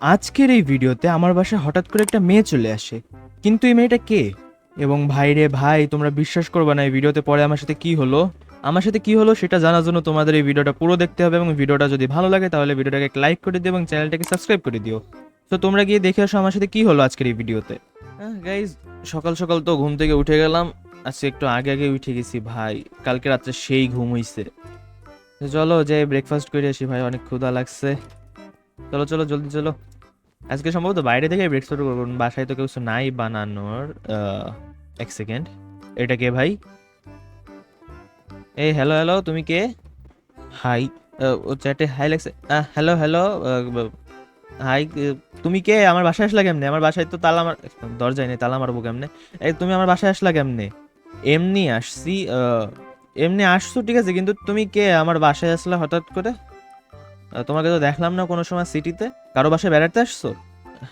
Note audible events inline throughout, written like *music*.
আজকের এই ভিডিওতে আমার বাসায় হঠাৎ করে একটা মেয়ে চলে আসে। কিন্তু এই মেয়েটা কে? এবং ভাই রে ভাই, তোমরা বিশ্বাস করবে না এই ভিডিওতে পরে আমার সাথে কি হলো? আমার সাথে কি হলো সেটা জানার জন্য তোমাদের এই ভিডিওটা পুরো দেখতে হবে এবং ভিডিওটা যদি ভালো লাগে তাহলে ভিডিওটাকে লাইক করে দিও এবং চ্যানেলটাকে সাবস্ক্রাইব করে দিও। তো তোমরা গিয়ে দেখে আসো আমার সাথে কি হলো আজকের এই ভিডিওতে। গাইজ সকাল সকাল তো ঘুম থেকে উঠে গেলাম। আজকে একটু আগে আগে উঠে গেছি ভাই। কালকে রাত্রে সেই ঘুম হইছে। চলো যে ব্রেকফাস্ট করে আসি ভাই, অনেক ক্ষুধা লাগছে। চলো চলো, জলদি, চলো। আজকে সম্ভবত বাইরে থেকে ব্রেকফাস্ট করব, কারণ বাসায় তো কেউ নাই বানানোর এক সেকেন্ড এটা কে ভাই? এই হ্যালো হ্যালো তুমি কে? হাই ও চ্যাটে হাই লাগছে হ্যালো হ্যালো হাই তুমি কে? আমার বাসায় আসলা কেমনে? আমার বাসায় তো তালা মার দরজায় নেই, তালা মারবো কেমনে? এই, তুমি আমার বাসায় আসলা কেমনে? এমনি আসছি এমনি আসছো, ঠিক আছে, কিন্তু তুমি কে? আমার বাসায় আসলা হঠাৎ করে? তোমাকে তো দেখলাম না কোনো সময় সিটিতে। কারও বাসায় বেড়াতে আসছো?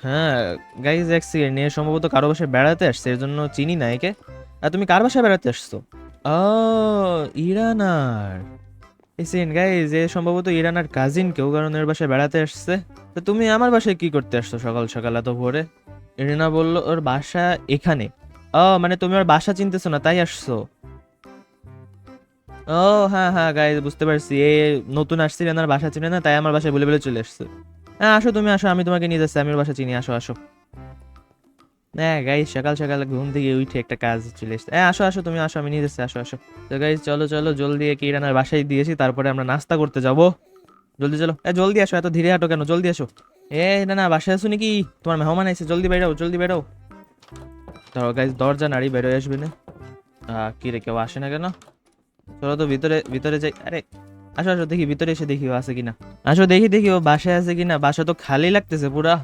হ্যাঁ গাইজ সেকেন্ড এ সম্ভবত কারও বাসায় বেড়াতে আসছে, এর জন্য চিনি না একে। আর তুমি কার বাসায় বেড়াতে আসছো? ও, ইরানার। এসেন গাইজ এ সম্ভবত ইরানার কাজিন কেউ, কারণ এর বাসায় বেড়াতে আসছে। তো তুমি আমার বাসায় কি করতে আসছো সকাল সকাল এত ভোরে? ইরানা বলল, ওর বাসা এখানে। ও মানে তুমি ওর বাসা চিনতেছো না, তাই আসছো। ও হ্যাঁ হ্যাঁ গাইজ বুঝতে পারছি। এ নতুন আসছি ইরানার বাসা চিনে না, তাই আমার বাসায় বলে বলে চলে আসছে। হ্যাঁ আসো তুমি, আসো, আমি তোমাকে নিয়ে যাচ্ছি, আমি ওর বাসা চিনি, আসো আসো। হ্যাঁ গাইজ সকাল সকাল ঘুম থেকে উঠে একটা কাজ চলে এসছে। হ্যাঁ আসো আসো, তুমি আসো, আমি নিয়ে যাচ্ছি, আসো আসো। তো গাইজ চলো চলো, জলদি একে ইরানার বাসায় দিয়েছি, তারপরে আমরা নাস্তা করতে যাব। জলদি, চলো। এ, জলদি আসো, এত ধীরে হাঁটো কেন? জলদি আসো। এ, না না, বাসায় আসো নাকি? তোমার মেহমান আইছে, জলদি বেরো জলদি বেরো। ধরো গাইজ দরজা, নাড়ি বেরোয় আসবে না। কি রে, কেউ আসে না কেন? চলো তো ভিতরে ভিতরে যাই। আরে, আসো আসো, দেখি ভিতরে এসে দেখি ও আছে কিনা। আসো, দেখি দেখি ও বাসায় আছে কিনা। বাসা তো খালি লাগতেছে পুরা।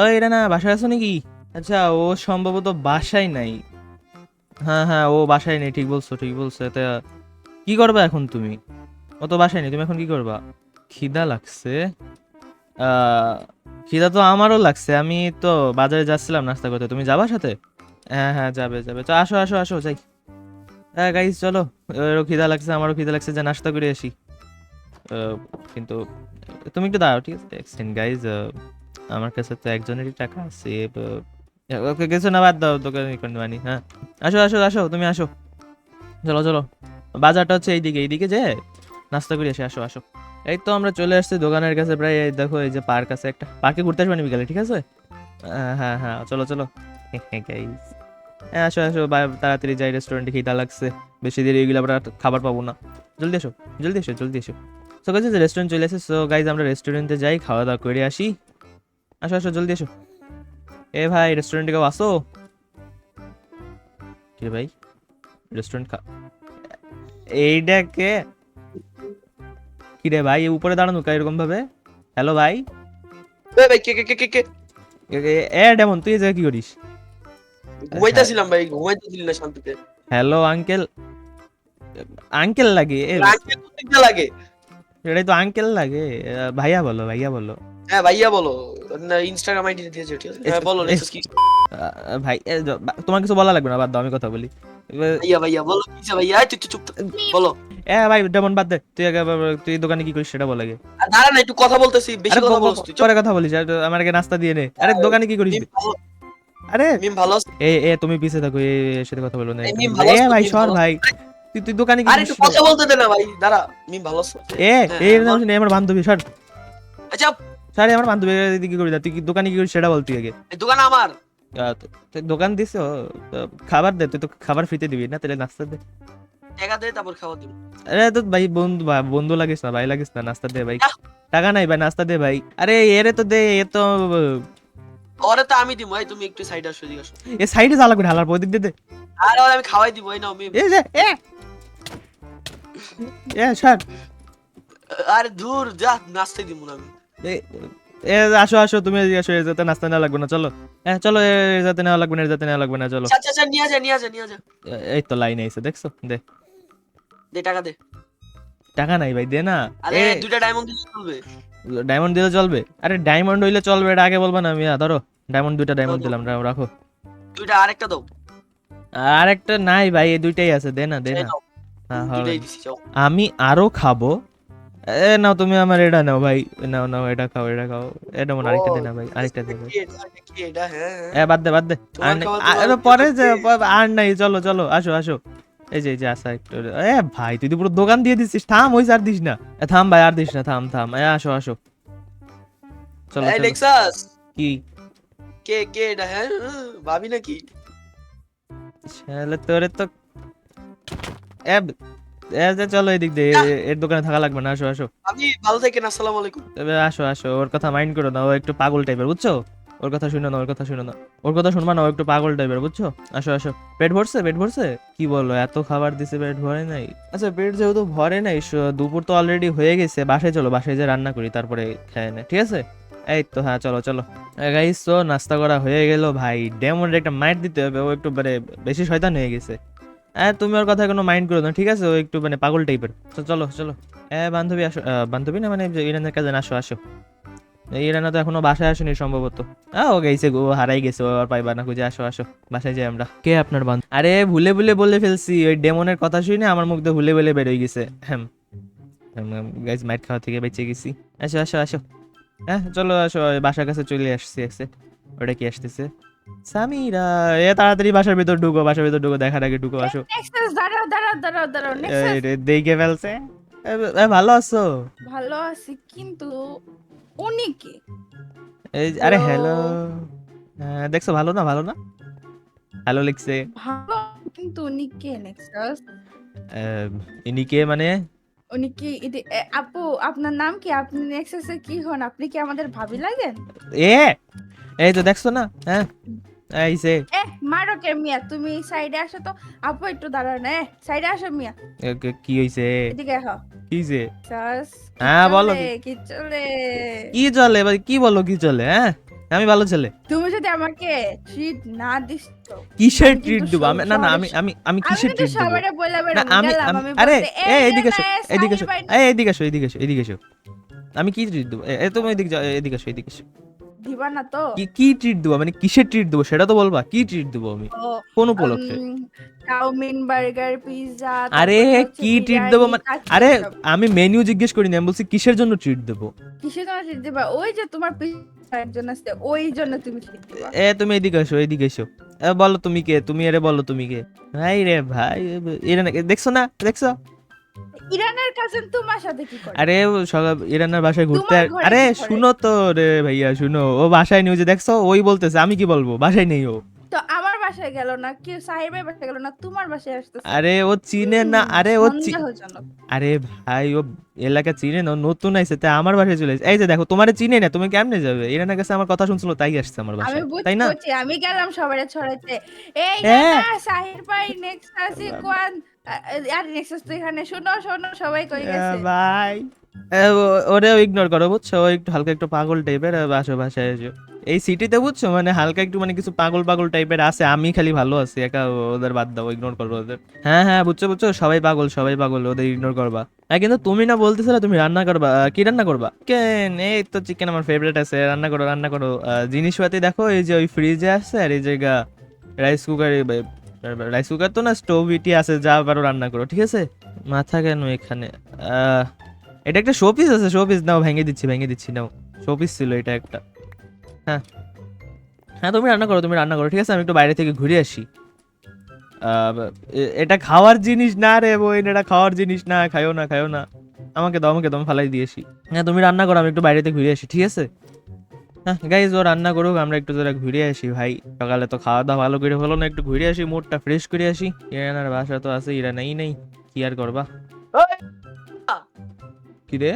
ওই এরা না বাসায় আছো নাকি? আচ্ছা ও সম্ভবত বাসায় নাই। হ্যাঁ হ্যাঁ ও বাসায় নেই, ঠিক বলছো ঠিক বলছো। তা কি করবা এখন তুমি? ও তো বাসায় নেই, তুমি এখন কি করবা? খিদা লাগছে। খিদা তো আমারও লাগছে। আমি তো বাজারে যাচ্ছিলাম নাস্তা করতে। তুমি যাবা সাথে? হ্যাঁ হ্যাঁ যাবে যাবে। তো আসো আসো আসো, যাই। হ্যাঁ গাইজ চলো। ওরও খিদা লাগছে, আমারও খিদা লাগছে, যে নাস্তা করে আসি। কিন্তু তুমি একটু দাঁড়াও, ঠিক আছে? দেখছেন গাইজ আমার কাছে তো একজনেরই টাকা আছে ওকে কিছু না, বাদ দাও, তোকে মানি হ্যাঁ। আসো আসো আসো, তুমি আসো। চলো চলো। বাজারটা হচ্ছে এইদিকে এইদিকে যে নাস্তা করে আসি, আসো আসো। এই তো আমরা চলে আসছি দোকানের কাছে, প্রায় এই দেখো, এই যে পার্ক আছে একটা। পার্কে ঘুরতে আসবেন বিকালে, ঠিক আছে? হ্যাঁ হ্যাঁ চলো চলো। *laughs* গাইজ হ্যাঁ আসো আসো তাড়াতাড়ি যাই রেস্টুরেন্টে খিদা লাগছে বেশি দেরি এগুলো আমরা খাবার পাবো না জলদি এসো জলদি এসো জলদি এসো সো গাইজ রেস্টুরেন্ট চলে এসে সো গাইজ আমরা রেস্টুরেন্টে যাই খাওয়া দাওয়া করে আসি আসো আসো জলদি এসো এ ভাই রেস্টুরেন্টে কেউ আসো কি ভাই রেস্টুরেন্ট খা এইটা কে কি রে ভাই উপরে দাঁড়ানো কা এরকম ভাবে হ্যালো ভাই এ ভাই কে কে কে কে কে এ ডেমন তুই এই জায়গায় কি করিস ঘুমাইতেছিলাম ভাই না শান্তিতে। হ্যালো আঙ্কেল আঙ্কেল লাগে আঙ্কেল লাগে। এটাই তো আঙ্কেল লাগে। ভাইয়া বলো ভাইয়া বলো। হ্যাঁ ভাইয়া বলো। না ইনস্টাগ্রাম আইডি দিয়েছে ঠিক আছে? হ্যাঁ বলো নেক্সট কি? ভাই তোমার কিছু বলা লাগবে না বাদ দাও আমি কথা বলি। ভাইয়া ভাইয়া বলো কিছে ভাইয়া? তুই তুই চুপ বলো। এ ভাই ডেমন বাদ দে তুই আগে তুই দোকানে কি করিস সেটা বল আগে। দাঁড়া না একটু কথা বলতেছি বেশি কথা তুই পরে কথা বলিস আমার আগে নাস্তা দিয়ে নে। আরে দোকানে কি করিস? আরে মিম ভালো আছে? এ এ তুমি পিছে থাকো এ এর সাথে কথা বলো না এ ভাই সর ভাই। তুই তুই দোকানে আরে একটু কথা বলতে দে না ভাই। দাঁড়া মিম ভালো আছে? এ হ্যাঁ, নাম শুনে আমার বান্ধবী সর। আচ্ছা সরি আমার বান্ধবী কি করি তুই কি দোকানে কি করিস সেটা বল তুই আগে। দোকান আমার। তুই দোকান দিস খাবার দে তুই তো খাবার ফ্রিতে দিবি না? তাহলে নাস্তা দে। টাকা দে তারপর খাওয়া দিব। আরে তো ভাই বন্ধু বন্ধু লাগিস না ভাই লাগিস না নাস্তা দে ভাই। টাকা নাই ভাই নাস্তা দে ভাই। আরে এরে তো দে এ তো ওরে তো আমি দিব ভাই তুমি একটু সাইড আসো এদিকে আসো। এ সাইডে যা লাগবে হালার ওদিক দে দে। আরে ওরে আমি খাওয়াই দিব এই নাও মিম। এ এ। এ সর। আরে দূর যা নাচতে দিব না আমি। এ এ, আসো আসো তুমি এদিকে আসো এর যাতে নাস্তা নেওয়া লাগবে না চলো। হ্যাঁ চলো এর যাতে নেওয়া লাগবে না এর যাতে নেওয়া লাগবে না চলো। আচ্ছা আচ্ছা নিয়ে যা নিয়ে যা নিয়ে যা এই তো লাইনে এসে দেখছ? দে। দে টাকা দে। টাকা নাই ভাই দে না। আরে এ। দুইটা ডায়মন্ড দিলে চলবে। ডায়মন্ড দিলে চলবে? আরে ডায়মন্ড হইলে চলবে এটা আগে বলবা না আমি ধরো। ডায়মন্ড দুইটা ডায়মন্ড দিলাম রাখো। দুইটা আরেকটা দাও। আর একটা নাই ভাই এই দুইটাই আছে দে না দে না। হ্যাঁ, যাও। আমি আরও খাব। এ নাও তুমি আমার এটা নাও ভাই নাও নাও এটা খাও এটা খাও। এটা মনে আরেকটা দে না ভাই আরেকটা দে হ্যাঁ হ্যাঁ। এ বাদ দে বাদ দে। আর পরে যে আর নাই চলো চলো আসো আসো। এই যে এই যে আসা একটু এ ভাই তুই তো পুরো দোকান দিয়ে দিছিস থাম ওই আর দিস না। থাম ভাই আর দিস না থাম থাম। এ আসো আসো। চলো এই লেক্সাস কি? কে কে এটা হ্যাঁ? ভাবি নাকি? শালা তোরে তো এ ব- যে চলো এদিক দিয়ে এর দোকানে থাকা লাগবে না আসো আসো। ভাবি ভালো থাকেন আসসালামু আলাইকুম। তবে আসো আসো ওর কথা মাইন্ড করো না ও একটু পাগল টাইপের বুঝছ? ওর কথা শুনো না, ওর কথা শুনো না। ওর কথা শুনবা না, ও একটু পাগল টাইপের বুঝছ? আসো আসো। পেট ভরছে পেট ভরছে? কি বলো এত খাবার দিছে, পেট ভরে নাই। আচ্ছা পেট যেহেতু ভরে নাই দুপুর তো অলরেডি হয়ে গেছে, বাসায় চলো, বাসায় যে রান্না করি, তারপরে খেয়ে নে, ঠিক আছে? এই তো হ্যাঁ চলো চলো। গাইস তো নাস্তা করা হয়ে গেল, ভাই। ডেমনের একটা মাইট দিতে হবে, ও একটু মানে বেশি শয়তান হয়ে গেছে। হ্যাঁ তুমি ওর কথা কোনো মাইন্ড করো না, ঠিক আছে? ও একটু মানে পাগল টাইপের চলো চলো। হ্যাঁ বান্ধবী, আসো। বান্ধবী না মানে ইরানের কাজে আসো আসো। ইরানা তো এখনও বাসায় আসেনি সম্ভবত। ও গেছে গো হারাই গেছে ও আর পাইবা না খুঁজে। আসো আসো বাসায় যাই আমরা। কে আপনার বান্ধব আরে ভুলে ভুলে বলে ফেলছি ওই ডেমনের কথা শুনে আমার মুখ দিয়ে ভুলে ভুলে বেরোয় গেছে। হ্যাঁ। গাইজ মাইট খাওয়া থেকে বেঁচে গেছি। আসো আসো আসো। হ্যাঁ চলো আসো বাসার কাছে চলে আসছি এসে ওটা কি আসতেছে? সামিরা এ তাড়াতাড়ি বাসার ভিতর ঢুকো বাসার ভিতর ঢুকো দেখার আগে ঢুকো আসো। দাঁড়াও দাঁড়াও দাঁড়াও দেখে ফেলছে? ভালো আছো? ভালো আছি কিন্তু উনি কে? এই আরে হ্যালো দেখছ ভালো না ভালো না? হ্যালো লিখছে। ভালো কিন্তু উনি কে নেক্সাস ইনি কে মানে? উনি কি আপু আপনার নাম কি? আপনি নেক্সাসে কি হন? আপনি কি আমাদের ভাবি লাগেন? এ এই তো দেখছ না হ্যাঁ? এই সে এ মারো কে মিয়া? তুমি সাইডে আসো তো। আপু একটু দাঁড়াও না সাইডে আসো মিয়া। কি হইছে? এদিকে আসো কি সাস হ্যাঁ, বলো। কি চলে? কি চলে? ভাই কি বলো কি চলে হ্যাঁ? আমি ভালো ছেলে। তুমি যদি আমাকে ট্রিট না দিস কিসের ট্রিট দেবো? আমি না না আমি আমি আমি কিসের ট্রিট দেবো? সবাইরে বলে না আমি আরে এ এদিকে এসো এ এদিকে এসো ভাই এদিকে এসো। এদিকে এসো এদিকে এসো। আমি কি ট্রিট দেবো? এ, এ তুমি এদিকে এদিকে এসো এদিকে এসো। দিবা না তো? কি কি ট্রিট দেবো? মানে কিসের ট্রিট দেবো? সেটা তো বলবা। কি ট্রিট দেবো আমি? কোন উপলক্ষে? চাউমিন বার্গার পিৎজা আরে, কি treat দেবো? মানে- আরে আমি মেনু জিজ্ঞেস করিনি। আমি বলছি কিসের জন্য ট্রিট দেবো? কিসের জন্য ট্রিট দিবা? ওই যে তোমার একজন আছে ওই জন্য তুমি ট্রিট দিবা। এ তুমি এদিকে এসো এদিকে এসো। বলো তুমি কে? তুমি আরে বলো তুমি কে? ভাই রে ভাই এরা দেখছ না? দেখছ? ইরানের কাজিন তোমার সাথে কি করে? আরে সকাল ইরানের বাসায় ঘুরতে আর- শুনো তো রে ভাইয়া শুনো। ও বাসায় নিউজে দেখছ ওই বলতেছে আমি কি বলব? বাসায় নেই ও। তো আমার বাসায় গেল না কি সাহেবের বাসায় গেল না তোমার বাসায় আসতেছে। আরে ও চিনে না আরে ও আরে ভাই ও এলাকা চিনে না নতুন আইছে তাই আমার বাসায় চলে এই যে দেখো তোমারে চিনে না তুমি কেমনে যাবে? ইরানের কাছে আমার কথা শুনছিল তাই আসছে আমার আমি বাসায় তাই না? আমি গেলাম সবাই ছড়াইতে। এই হ্যাঁ। না সাহির ভাই নেক্সট আসি কোয়ান আর নেক্সট তো এখানে শোনো শোনো সবাই কই গেছে? ভাই ওরেও ইগনোর করো বুঝছ? একটু হালকা একটু পাগল টাইপের বাসা বাসায় এসো। এই সিটিতে বুঝছ? মানে হালকা একটু মানে কিছু পাগল পাগল টাইপের আছে আমি খালি ভালো আছি একা ওদের বাদ দাও ইগনোর করব ওদের। হ্যাঁ হ্যাঁ বুঝছ বুঝছ? সবাই পাগল সবাই পাগল ওদের ইগনোর করবা। হ্যাঁ কিন্তু তুমি না বলতেছিলে তুমি রান্না করবা কি রান্না করবা? চিকেন এই তো চিকেন আমার ফেভারিট আছে রান্না করো রান্না করো। জিনিসপাতি দেখো এই যে ওই ফ্রিজে আছে আর এই জায়গা রাইস কুকার রাইস কুকার তো না স্টোভ ইটি আছে, যা পারো রান্না করো, ঠিক আছে? মাথা কেন এখানে? এটা একটা শোপিস আছে শোপিস নাও, ভেঙে দিচ্ছি ভেঙে দিচ্ছি, নাও। শোপিস ছিল এটা একটা। হ্যাঁ। হ্যাঁ তুমি রান্না করো, তুমি রান্না করো, ঠিক আছে? আমি একটু বাইরে থেকে ঘুরে আসি। এটা খাওয়ার জিনিস না রে বইন এটা খাওয়ার জিনিস না, খাইও না খাইও না। আমাকে দাও আমাকে দাও ফালাই দিয়েছি হ্যাঁ তুমি রান্না করো, আমি একটু বাইরেতে ঘুরে আসি, ঠিক আছে? হ্যাঁ গাইজ ও রান্না করুক আমরা একটু যারা ঘুরে আসি ভাই। সকালে তো খাওয়া দাওয়া ভালো করে হলো না একটু ঘুরে আসি মুডটা ফ্রেশ করে আসি। ইরানার বাসা তো আছে ইরা নেই নেই কি আর করবা? কি রে?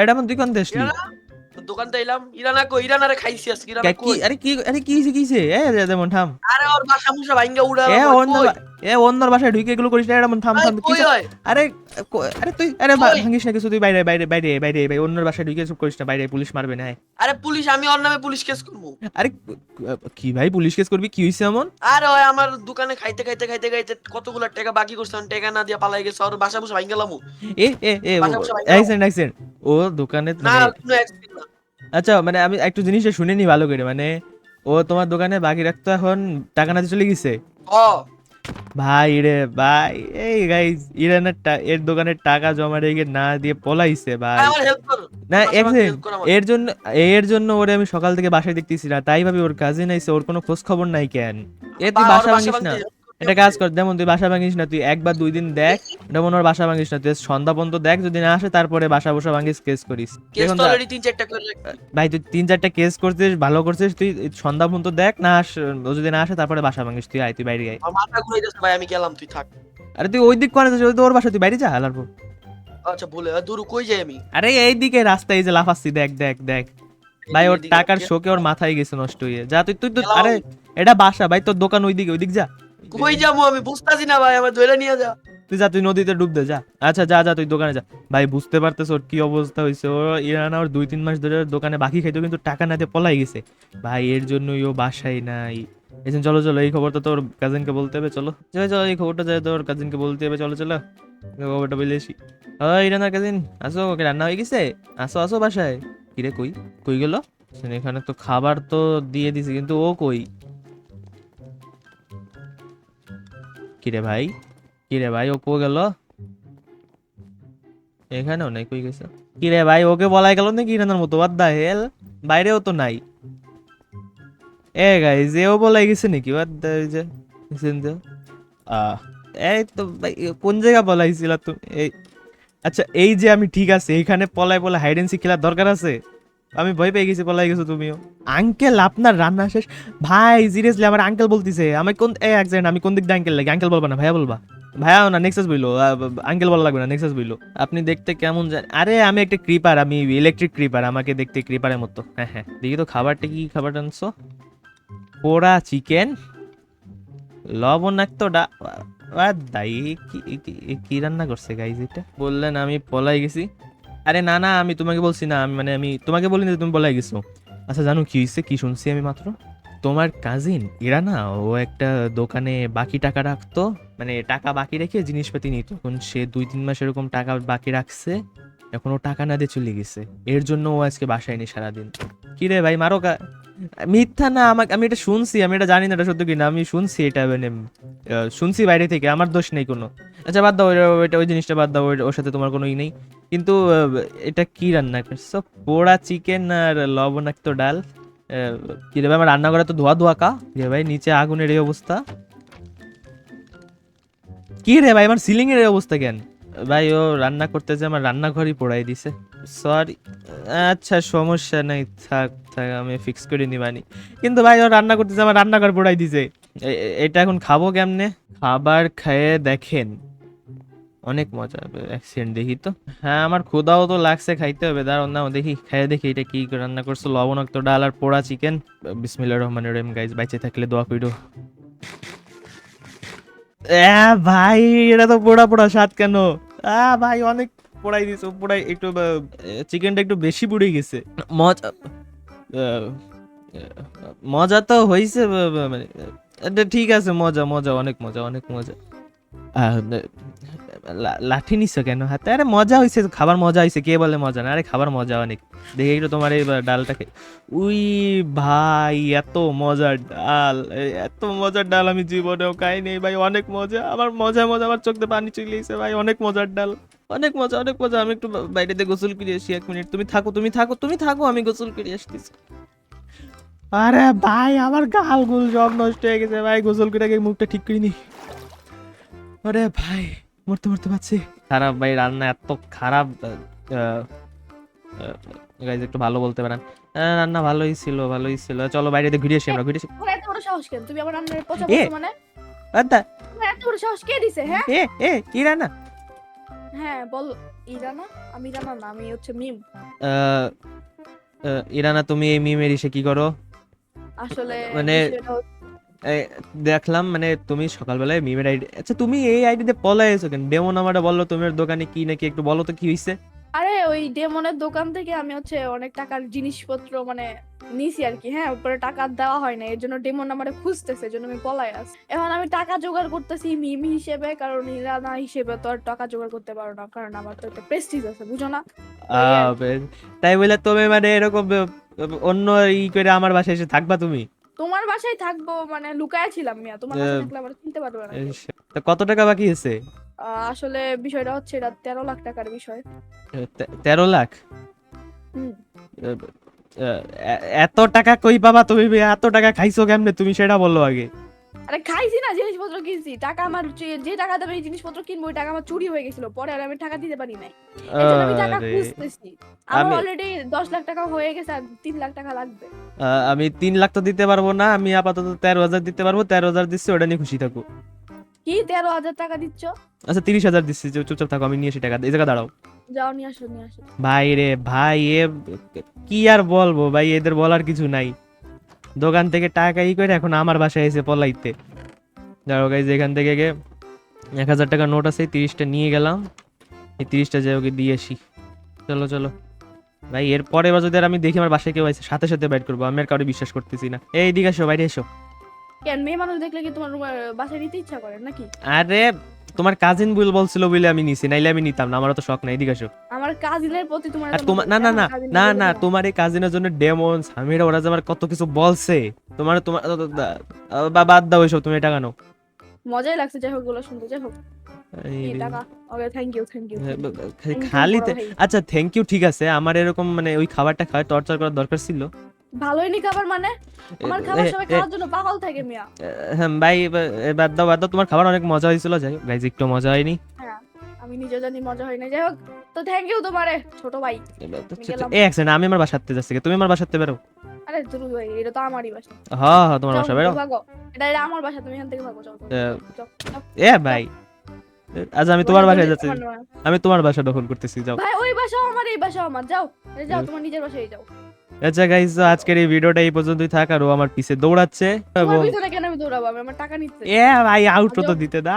এটা আমার তুই কোন দেশ ইরানা? দোকান তো এলাম ইরানা কই ইরানারে খাইছি আজকে ইরানা কি কই? আরে কি আরে কি হইছে, কি হইছে? এ যেমন থাম। আরে ওর বাসা মুসা ভাঙ্গা উড়া এ অন্য এ অন্যর বাসায় ঢুকে এগুলো করিস না এরকম থাম থাম কি আরে আরে তুই আরে ভাঙিস না কিছু তুই বাইরে বাইরে বাইরে বাইরে বাইরে অন্যর বাসায় ঢুকে সব করিস না বাইরে পুলিশ মারবে না আরে পুলিশ আমি ওর নামে পুলিশ কেস করব। আরে কি ভাই পুলিশ কেস করবি কি হইছে এমন? আরে ওই আমার দোকানে খাইতে খাইতে খাইতে খাইতে কতগুলো টাকা বাকি করছিলাম টাকা না দিয়া পালাই গেছে ওর বাসা মুসা ভাঙ্গা লামু। এ এ এ অ্যাক্সিডেন্ট অ্যাক্সিডেন্ট ও দোকানে না মানে- কোনো accident না। আচ্ছা মানে আমি একটু জিনিসটা শুনে নি ভালো করে মানে ও তোমার দোকানে বাকি রাখতো এখন টাকা না চলে গেছে? ও ভাই রে ভাই এই গাইস ইরানের এর দোকানে টাকা জমা রেখে না দিয়ে পলাইছে ভাই। করো। না। এর জন্য এর জন্য ওরে আমি সকাল থেকে বাসায় দেখতেছি না তাই ভাবি ওর কাজিন আইছে ওর কোনো খোঁজ খবর নাই কেন? এ তুই বাসা ভাঙিস না। এটা কাজ কর যেমন তুই বাসা ভাঙিস না তুই একবার দুই দিন দেখ যেমন ওর বাসা ভাঙিস না তুই সন্ধ্যা পর্যন্ত দেখ যদি না আসে তারপরে বাসা বসা ভাঙিস কেস করিস। কেস তো অলরেডি তিন চারটা করে রাখছি। ভাই তুই তিন চারটা কেস করছিস ভালো করছিস তুই সন্ধ্যা পর্যন্ত দেখ না আস যদি না আসে তারপরে বাসা ভাঙিস তুই আয় তুই বাইরে আয়। মাথা ঘুরে যাচ্ছে ভাই আমি গেলাম তুই থাক। আরে তুই ওই দিক করে যাচ্ছিস, ওই তো ওর বাসা তুই বাইরে যা আলার আচ্ছা বলে দূর কই যাই আমি? আরে এই দিকে রাস্তায় এই যে লাফাচ্ছি দেখ দেখ দেখ। ভাই ওর টাকার। শোকে ওর মাথায় গেছে নষ্ট হয়ে। যা তুই তুই তো আরে এটা বাসা ভাই তোর দোকান ওইদিকে ওইদিক যা। কই যাব আমি বুঝতাছি না ভাই আমার ধরে নিয়ে যা। তুই যা তুই নদীতে ডুব দে যা। আচ্ছা যা যা তুই দোকানে যা। ভাই বুঝতে পারতেছ ওর কি অবস্থা হয়েছে। ও ইরান ওর দুই তিন মাস ধরে দোকানে বাকি খাইতো কিন্তু টাকা না দিয়ে পলাই গেছে। ভাই এর জন্যই ও বাসায় নাই। এসেন চলো চলো এই খবরটা তোর কাজিনকে বলতে হবে চলো। চলো চলো এই খবরটা যাই তোর কাজিনকে বলতে হবে চলো চলো। খবরটা বলে এসি ওই ইরানার কাজিন আসো ওকে রান্না হয়ে গেছে? আসো আসো বাসায়। কিরে কই? কই গেল? এখানে তো খাবার তো দিয়ে দিছি কিন্তু ও কই? কিরে ভাই? কিরে ভাই ও কো গেল? এখানেও নাই কই গেছে? কিরে ভাই ওকে বলাই গেল নাকি ইরানের মতো? বাদ দা হেল বাইরেও তো নাই। এ গাইজ এও বলাই গেছে নাকি? বাদ দা এই যে? আহ, এই তো ভাই কোন জায়গা বলাইছিল তুমি? এই আচ্ছা এই যে আমি ঠিক আছে এইখানে পলাই পলাই হাইড খেলার দরকার আছে? আমি ভয় পেয়ে গেছি, পলাই গেছো তুমিও। আঙ্কেল, আপনার রান্না শেষ? ভাই সিরিয়াসলি আমার আঙ্কেল বলতিছে, আমি কোন এই এক আমি কোন দিক দিয়ে আঙ্কেল লাগে? আঙ্কেল বলবা না, ভাইয়া বলবা? ভাইয়া, না নেক্সাস বইলো। আঙ্কেল বলা লাগবে না নেক্সাস বইলো। আপনি দেখতে কেমন জান? আরে, আমি একটা ক্রিপার আমি ইলেকট্রিক ক্রিপার আমাকে দেখতে ক্রিপারের মতো। হ্যাঁ হ্যাঁ দেখি তো খাবারটা কি খাবার আনছো? পোড়া চিকেন লবণাক্ত ডা দাই কি রান্না করছে গাইজ এটা? বললেন, আমি পলাই গেছি। আরে না না, আমি তোমাকে বলছি না, আমি মানে আমি তোমাকে বলিনি তুমি বলাই গেছো। আচ্ছা জানো কি হয়েছে কি শুনছি আমি মাত্র? তোমার কাজিন এরা না, ও একটা দোকানে বাকি টাকা রাখতো মানে টাকা বাকি রেখে জিনিসপাতি নিত। এখন সে দুই, তিন মাস এরকম টাকা বাকি রাখছে, এখন ও টাকা না দিয়ে চলে গেছে। এর জন্য ও আজকে বাসায় নি সারাদিন। কি রে ভাই, মারো কা মিথ্যা না, আমাকে আমি এটা শুনছি, আমি এটা জানি না এটা সত্য কি না আমি শুনছি এটা মানে শুনছি বাইরে থেকে, আমার দোষ নেই কোনো। আচ্ছা বাদ দাও, ওইটা ওই জিনিসটা বাদ দাও ওর সাথে তোমার কোনো ই নেই। কিন্তু এটা কি রান্না করছ পোড়া চিকেন আর লবণাক্ত ডাল। কি রে ভাই, আমার রান্না করা তো ধোয়া ধোয়া কা? রে ভাই, নিচে আগুনের এই অবস্থা। কি রে ভাই, আমার সিলিং এর এই অবস্থা কেন? ভাই, ও রান্না করতে যে আমার রান্নাঘরই পোড়াই দিছে। সরি আচ্ছা সমস্যা নাই, থাক থাক, আমি ফিক্স করে নিবানি কিন্তু ভাই, ও রান্না করতে যে আমার রান্নাঘর পোড়াই দিছে। এটা এখন খাব কেমনে? খাবার খেয়ে দেখেন। অনেক মজা হবে অ্যাক্সিডেন্ট দেখি তো। হ্যাঁ আমার ক্ষুদাও তো লাগছে, খাইতে হবে। দাঁড়াও না দেখি, খেয়ে দেখি এটা কি রান্না করছ। লবণাক্ত ডাল আর পোড়া চিকেন বিসমিল্লাহ রহমান রহিম গাইজ বাইচে থাকলে দোয়া কইরো। ভাই এটা তো পোড়া পোড়া স্বাদ কেন? আহ ভাই অনেক পোড়াই দিছো পোড়াই একটু চিকেনটা একটু বেশি পুড়ে গেছে। মজা। আহ, মজা তো হয়েছে মানে ঠিক আছে মজা মজা অনেক মজা অনেক মজা। লাঠি নিচ্ছ কেন? হাতে? আরে মজা হয়েছে খাবার মজা হয়েছে কে বলে মজা না? আরে খাবার মজা অনেক। দেখে একটু তোমার এই ডালটাকে উই ভাই, এত মজার ডাল। এত মজার ডাল আমি জীবনেও খাইনি ভাই, অনেক মজা। আমার মজা মজা আমার চোখতে পানি চলে ভাই, অনেক মজার ডাল। অনেক মজা অনেক মজা। আমি একটু বাইরেতে গোসল করে আসি এক মিনিট। তুমি থাকো তুমি থাকো তুমি থাকো, আমি গোসল করে আসতেছি। আরে ভাই, আমার গাল গুল সব নষ্ট হয়ে গেছে ভাই। গোসল করে মুখটা ঠিক করিনি আরে ভাই মরতে মরতে পারছি। খারাপ ভাই রান্না এত খারাপ গাইজ একটু ভালো বলতে পারেন। রান্না ভালোই ছিল ভালোই ছিল। চলো বাইরে দিয়ে ঘুরে আসি আমরা ঘুরে আসি। এত বড় সাহস কেন? তুমি আমার রান্নার পচা এ! বলছো মানে এত বড় সাহস কে দিছে হ্যাঁ? এ এ কি রান্না? হ্যাঁ বল ইরানা? আমি ইরানা না আমি হচ্ছে মিম। ইরানা তুমি এই মিমের ইসে কি করো? আসলে মানে- দেখলাম মানে তুমি সকালবেলায় মিমের আইডি আচ্ছা তুমি এই আইডিতে পলাই এসো কেন? ডেমন আমারে বলল তোমার দোকানে কি নাকি একটু বলো তো কি হইছে? আরে ওই ডেমনের দোকান থেকে আমি হচ্ছে অনেক টাকার জিনিসপত্র মানে নিছি আর কি হ্যাঁ উপরে টাকা দেওয়া হয় না এর জন্য ডেমন আমারে খুঁজতেছে এর জন্য আমি পলাই আছি। এখন আমি টাকা জোগাড় করতেছি মিমি হিসেবে কারণ ইরানা হিসেবে তো আর টাকা জোগাড় করতে পারো না কারণ আমার তো একটা প্রেস্টিজ আছে বুঝো না? তাই বলে তুমি মানে এরকম অন্য ই করে আমার বাসায় এসে থাকবা তুমি? বাসায় থাকব মানে লুকায় ছিলাম মিয়া। তোমার বাসায় থাকলে আমার চিনতে পারবে না। তা কত টাকা বাকি আছে আসলে বিষয়টা হচ্ছে এটা তেরো লাখ টাকার বিষয়। তে- তেরো লাখ? এত টাকা কই বাবা তুমি এত টাকা খাইছো কেমনে? তুমি সেটা বলল আগে। আরে খাইছি না জিনিসপত্র কিনছি। টাকা আমার যে- টাকা দেবে এই জিনিসপত্র কিনবো ওই টাকা আমার চুরি হয়ে গেছিল। পরে আর আমি টাকা দিতে পারি নাই। আমি টাকা খুঁজতেছি। আমার অলরেডি দশ লাখ টাকা হয়ে গেছে আর তিন লাখ টাকা লাগবে। আমি তিন লাখ তো দিতে পারব না আমি আপাতত তেরো হাজার দিতে পারব তেরো হাজার দিচ্ছি ওটা নিয়ে খুশি থাকো। কি তেরো হাজার টাকা দিচ্ছ? আচ্ছা তিরিশ হাজার দিচ্ছি চুপচাপ থাকো আমি নিয়ে এসে টাকা এই জায়গা দাঁড়াও। যাও নিয়ে আসো নিয়ে আসো। ভাই রে ভাই এ কি আর বলব ভাই এদের বলার কিছু নাই। দোকান থেকে টাকা ই করে এখন আমার বাসায় এসে পলাইতে। যাও গাইজ এখান থেকে গে এক হাজার টাকা নোট আছে তিরিশটা নিয়ে গেলাম। এই তিরিশটা যাই ওকে দিয়ে আসি। চলো চলো। ভাই এর পরে এবার যদি আর আমি দেখি আমার বাসায় কেউ আছে সাথে সাথে বাইট করব। আমি আর কাউকে বিশ্বাস করতেছি না। এই দিকে এসো বাইরে এসো। কেন? মেয়ে মানুষ দেখলে কি তোমার বাসায় নিতে ইচ্ছা করে নাকি? আরে তোমার কাজিন বুল বলছিল বলে আমি নিছি নাইলে আমি নিতাম না আমারও তো শখ নাই এদিকে আসো। আমার কাজিনের প্রতি তোমার আর তোমার না না না না না। তোমার এই কাজিনের জন্য ডেমন সামিরা ওরা যে আমার কত কিছু বলছে তোমার তোমার বা- বাদ দাও এসব তুমি টাকা নাও মজাই লাগছে যাই হোকগুলো শুনতে যাই হোক। হ্যাঁ, খালি আচ্ছা থ্যাংক ইউ ঠিক আছে আমার এরকম মানে ওই খাবারটা খাওয়ার টর্চার করার দরকার ছিল। ভালোই নি খাবার মানে? আমার খাবার সবাই খাওয়ার জন্য পাগল থাকে মিয়া। হ্যাঁ ভাই বাদ দাও বাদ দাও তোমার খাবার অনেক মজা হয়েছিল যাই গাইজ একটু মজা হয়নি। আমি নিজে জানি মজা হয় না যাই হোক তো থ্যাংক ইউ তোমারে ছোট ভাই। এই এক আমি আমার বাসাতে যাচ্ছি। তুমি আমার বাসাতে বেরো। আরে দুরু ভাই এটা তো আমারই বাসা। হ্যাঁ হ্যাঁ তোমার বাসা বেরো। এটা এটা আমার বাসা তুমি এখান থেকে ভাগো এ, ভাই আজ আমি তোমার বাসায় যাচ্ছি। আমি তোমার বাসা দখল করতেছি যাও। ভাই ওই বাসা আমার এই বাসা আমার। যাও এই যাও তোমার নিজের বাসায় যাও। আচ্ছা গাইজ আজকের এই ভিডিওটা এই পর্যন্তই থাক আর ও আমার পিছে দৌড়াচ্ছে এবং কেন আমি দৌড়াবো আমি আমার টাকা এ ভাই আউটও তো দিতে দা।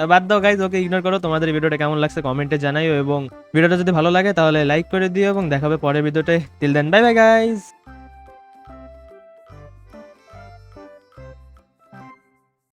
আর বাদ দাও গাইজ ওকে ইগনোর করো তোমাদের ভিডিওটা কেমন লাগছে কমেন্টে জানাইও এবং ভিডিওটা যদি ভালো লাগে তাহলে লাইক করে দিও এবং দেখাবে পরের ভিডিওতে। Till then bye bye guys